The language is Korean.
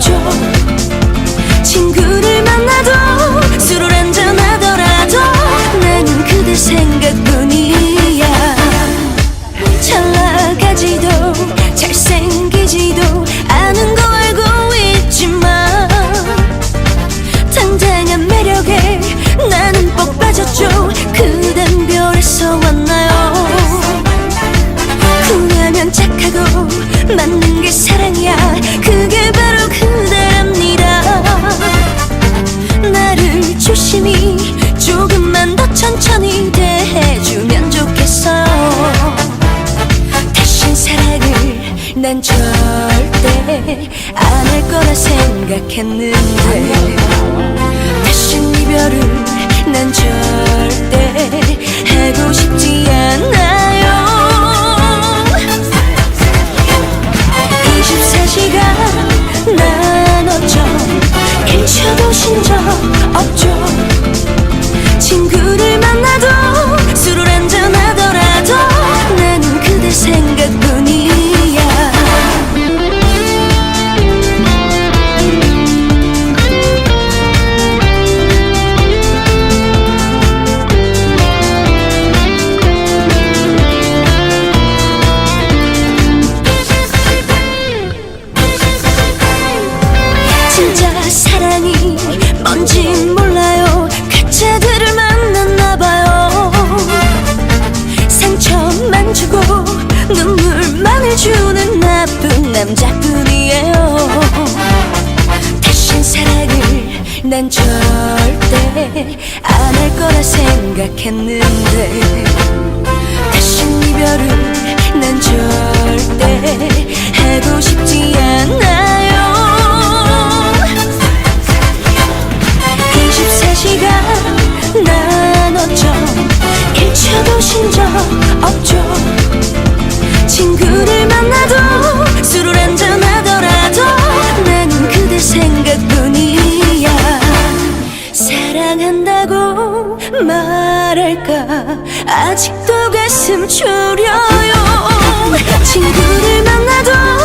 就 난 절대 안 할 거라 생각했는데. 다시 이별을 난 절대 하고 싶지 않아. 안 할 거라 생각했는데 다시 이별은 난 절대 아직도 가슴 졸여요. 친구를 만나도